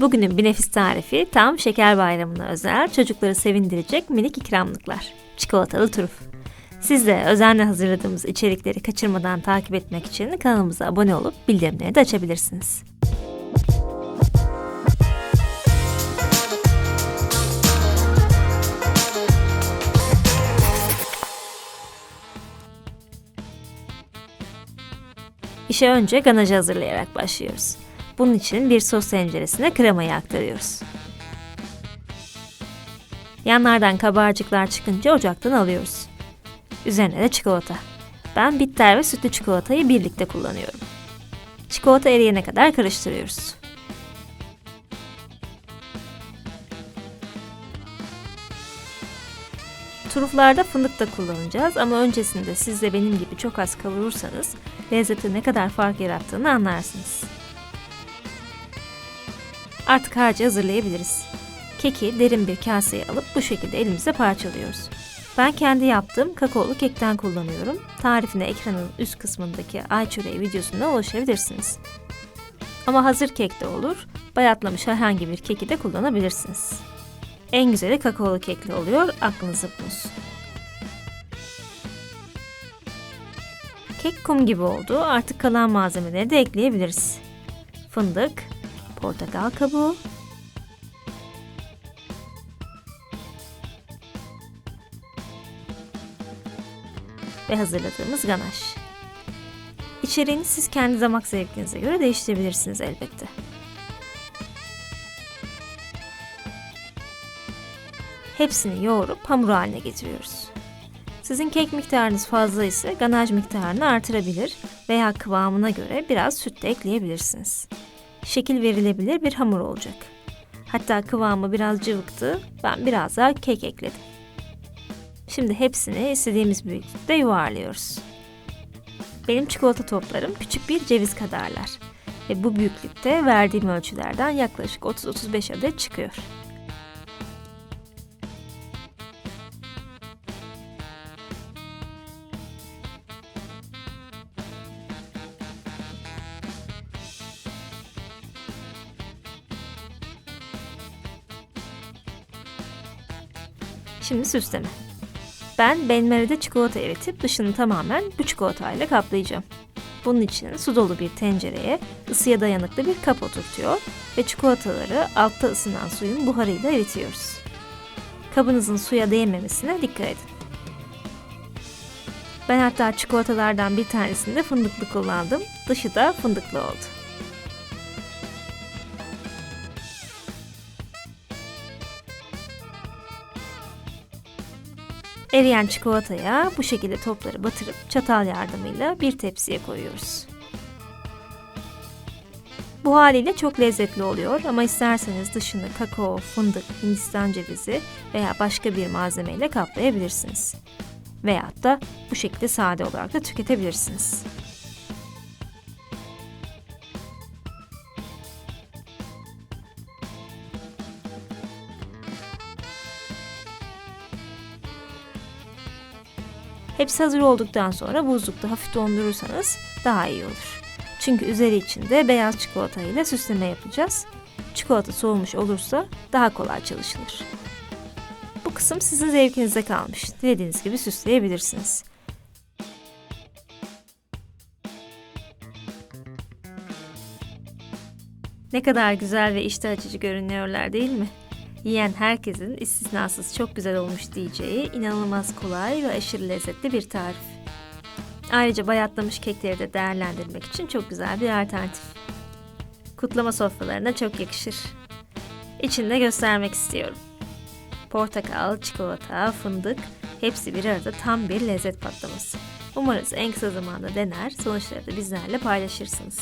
Bugünün bir nefis tarifi tam şeker bayramına özel çocukları sevindirecek minik ikramlıklar. Çikolatalı turuf. Siz de özenle hazırladığımız içerikleri kaçırmadan takip etmek için kanalımıza abone olup bildirimleri de açabilirsiniz. İşe önce ganajı hazırlayarak başlıyoruz. Bunun için bir sos tenceresine kremayı aktarıyoruz. Yanlardan kabarcıklar çıkınca ocaktan alıyoruz. Üzerine de çikolata. Ben bitter ve sütlü çikolatayı birlikte kullanıyorum. Çikolata eriyene kadar karıştırıyoruz. Turuflarda fındık da kullanacağız ama öncesinde siz de benim gibi çok az kavurursanız lezzeti ne kadar fark yarattığını anlarsınız. Artık harcı hazırlayabiliriz. Keki derin bir kaseye alıp bu şekilde elimizde parçalıyoruz. Ben kendi yaptığım kakaolu kekten kullanıyorum. Tarifine ekranın üst kısmındaki ay çöreği videosundan ulaşabilirsiniz. Ama hazır kek de olur, bayatlamış herhangi bir keki de kullanabilirsiniz. En güzeli kakaolu kekli oluyor, aklınızda bulunsun. Kek kum gibi oldu, artık kalan malzemeleri de ekleyebiliriz. Fındık, portakal kabuğu, ve hazırladığımız ganaj. İçeriğini siz kendi damak zevkinize göre değiştirebilirsiniz elbette. Hepsini yoğurup hamur haline getiriyoruz. Sizin kek miktarınız fazla ise ganaj miktarını artırabilir veya kıvamına göre biraz süt de ekleyebilirsiniz. Şekil verilebilir bir hamur olacak. Hatta kıvamı biraz cıvıktı, ben biraz daha kek ekledim. Şimdi hepsini istediğimiz büyüklükte yuvarlıyoruz. Benim çikolata toplarım küçük bir ceviz kadarlar ve bu büyüklükte verdiğim ölçülerden yaklaşık 30-35 adet çıkıyor. Şimdi süsleme. Ben benmeride çikolata eritip dışını tamamen bu çikolatayla kaplayacağım. Bunun için su dolu bir tencereye ısıya dayanıklı bir kap oturtuyor ve çikolataları altta ısınan suyun buharıyla eritiyoruz. Kabınızın suya değmemesine dikkat edin. Ben hatta çikolatalardan bir tanesinde fındıklı kullandım. Dışı da fındıklı oldu. Eriyen çikolataya bu şekilde topları batırıp çatal yardımıyla bir tepsiye koyuyoruz. Bu haliyle çok lezzetli oluyor ama isterseniz dışını kakao, fındık, hindistan cevizi veya başka bir malzemeyle kaplayabilirsiniz. Veyahut da bu şekilde sade olarak da tüketebilirsiniz. Hepsi hazır olduktan sonra buzlukta hafif dondurursanız daha iyi olur. Çünkü üzeri içinde beyaz çikolata ile süsleme yapacağız. Çikolata soğumuş olursa daha kolay çalışılır. Bu kısım sizin zevkinize kalmış. Dilediğiniz gibi süsleyebilirsiniz. Ne kadar güzel ve iştah açıcı görünüyorlar değil mi? Yiyen herkesin istisnasız çok güzel olmuş diyeceği inanılmaz kolay ve aşırı lezzetli bir tarif. Ayrıca bayatlamış kekleri de değerlendirmek için çok güzel bir alternatif. Kutlama sofralarına çok yakışır. İçinde göstermek istiyorum. Portakal, çikolata, fındık hepsi bir arada tam bir lezzet patlaması. Umarız en kısa zamanda dener, sonuçları da bizlerle paylaşırsınız.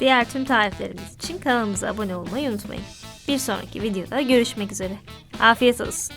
Diğer tüm tariflerimiz için kanalımıza abone olmayı unutmayın. Bir sonraki videoda görüşmek üzere. Afiyet olsun.